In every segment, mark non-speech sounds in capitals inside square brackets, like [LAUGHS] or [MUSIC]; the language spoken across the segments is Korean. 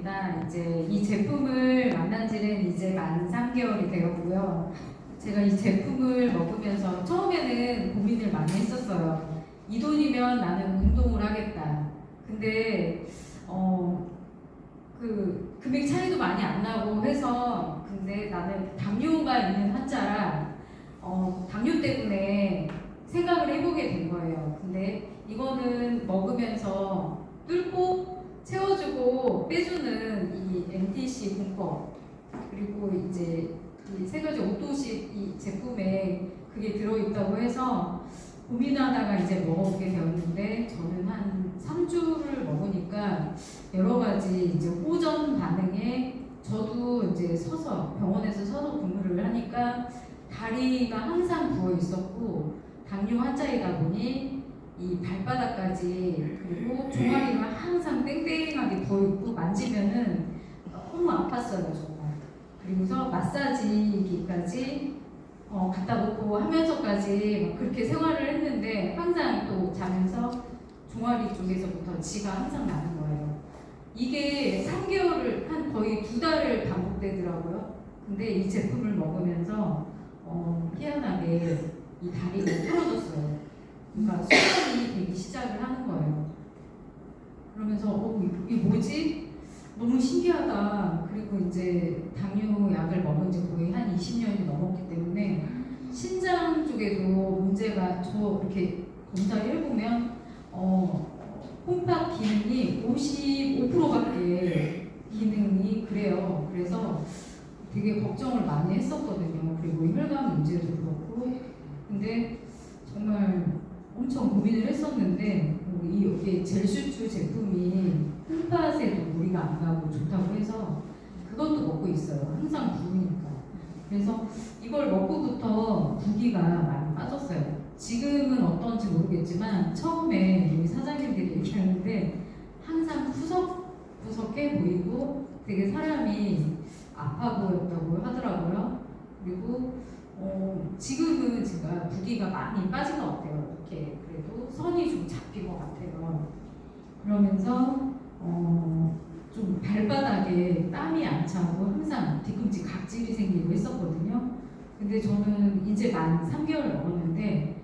반갑습니다. 이제 이 제품을 만난 지는 이제 만 3개월이 되었고요. 제가 이 제품을 먹으면서 처음에는 고민을 많이 했었어요. 이 돈이면 나는 운동을 하겠다. 근데 어, 그 금액 차이도 많이 안 나고 해서 근데 나는 당뇨가 있는 환자라 어, 당뇨 때문에 생각을 해보게 된 거예요. 근데 이거는 먹으면서 뚫고 채워주고 빼주는 이 MTC 공법 그리고 이제 이 세 가지 옥도식 이 제품에 그게 들어있다고 해서 고민하다가 이제 먹어보게 되었는데 저는 한 3주를 먹으니까 여러 가지 이제 호전 반응에 저도 이제 서서 병원에서 서서 근무를 하니까 다리가 항상 부어 있었고 당뇨 환자이다 보니 이 발바닥까지 그리고 종아리가 항상 땡 있고 만지면은 너무 아팠어요 정말. 그리고서 마사지기까지 어, 갖다 놓고 하면서까지 막 그렇게 생활을 했는데 항상 또 자면서 종아리 쪽에서부터 지가 항상 나는 거예요. 이게 3개월을 한 거의 두 달을 반복되더라고요. 근데 이 제품을 먹으면서 어, 희한하게 이 다리가 풀어졌어요. 그러니까 수면이 되기 시작을 하는 거예요. 그러면서 어, 이게 뭐지? 너무 신기하다. 그리고 이제 당뇨 약을 먹은 지 거의 한 20년이 넘었기 때문에 신장 쪽에도 문제가 저 이렇게 검사를 해보면 어, 홈파 기능이 55%밖에 기능이 그래요. 그래서 되게 걱정을 많이 했었거든요. 그리고 혈관 문제도 그렇고. 근데 정말 엄청 고민을 했었는데 뭐이 여기 젤슈추 제품이 무리가 안 가고 좋다고 해서 그것도 먹고 있어요. 항상 부으니까. 그래서 이걸 먹고부터 부기가 많이 빠졌어요. 지금은 어떤지 모르겠지만 처음에 우리 사장님들이 얘기하는데 항상 푸석푸석해 보이고 되게 사람이 아파 보였다고 하더라고요. 그리고 어, 지금은 제가 부기가 많이 빠진 것 같아요. 이렇게 그래도 선이 좀 잡힌 것 같아요. 그러면서 어, 좀 발바닥에 땀이 안 차고 항상 뒤꿈치 각질이 생기고 했었거든요. 근데 저는 이제 만 3개월 넘었는데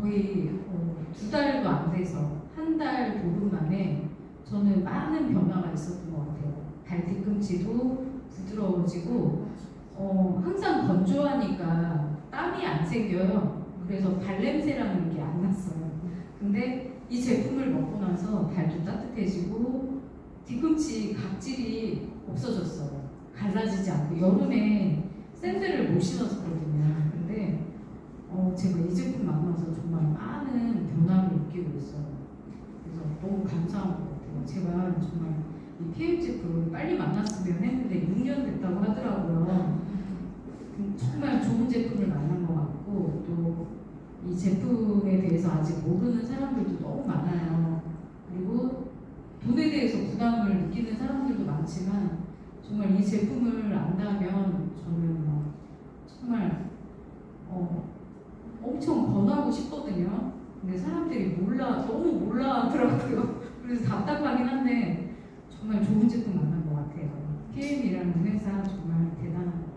거의 어, 두 달도 안 돼서 한달 보름 만에 저는 많은 변화가 있었던 것 같아요. 발 뒤꿈치도 부드러워지고 어, 항상 건조하니까 땀이 안 생겨요. 그래서 발냄새라는 게 안 났어요. 근데 이 제품을 먹고 나서 발도 따뜻해지고 뒤꿈치 각질이 없어졌어요. 갈라지지 않고 여름에 샌들을 못 신었거든요. 근데 어, 제가 이 제품 만나서 정말 많은 변화를 느끼고 있어요. 그래서 너무 감사한 것 같아요. 제가 정말 이 PM 제품 빨리 만났으면 했는데 6년 됐다고 하더라고요. 음, 정말 좋은 제품을 만난 것 같고 또 이 제품에 대해서 아직 모르는 사람들도 너무 많아요. 그리고 돈에 대해서 부담을 느끼는 많지만 정말 이 제품을 안다면 저는 뭐 정말 어, 엄청 권하고 싶거든요. 근데 사람들이 몰라 너무 몰라 하더라고요. [LAUGHS] 그래서 답답하긴 한데 정말 좋은 제품 만난 것 같아요. KM이라는 회사 정말 대단한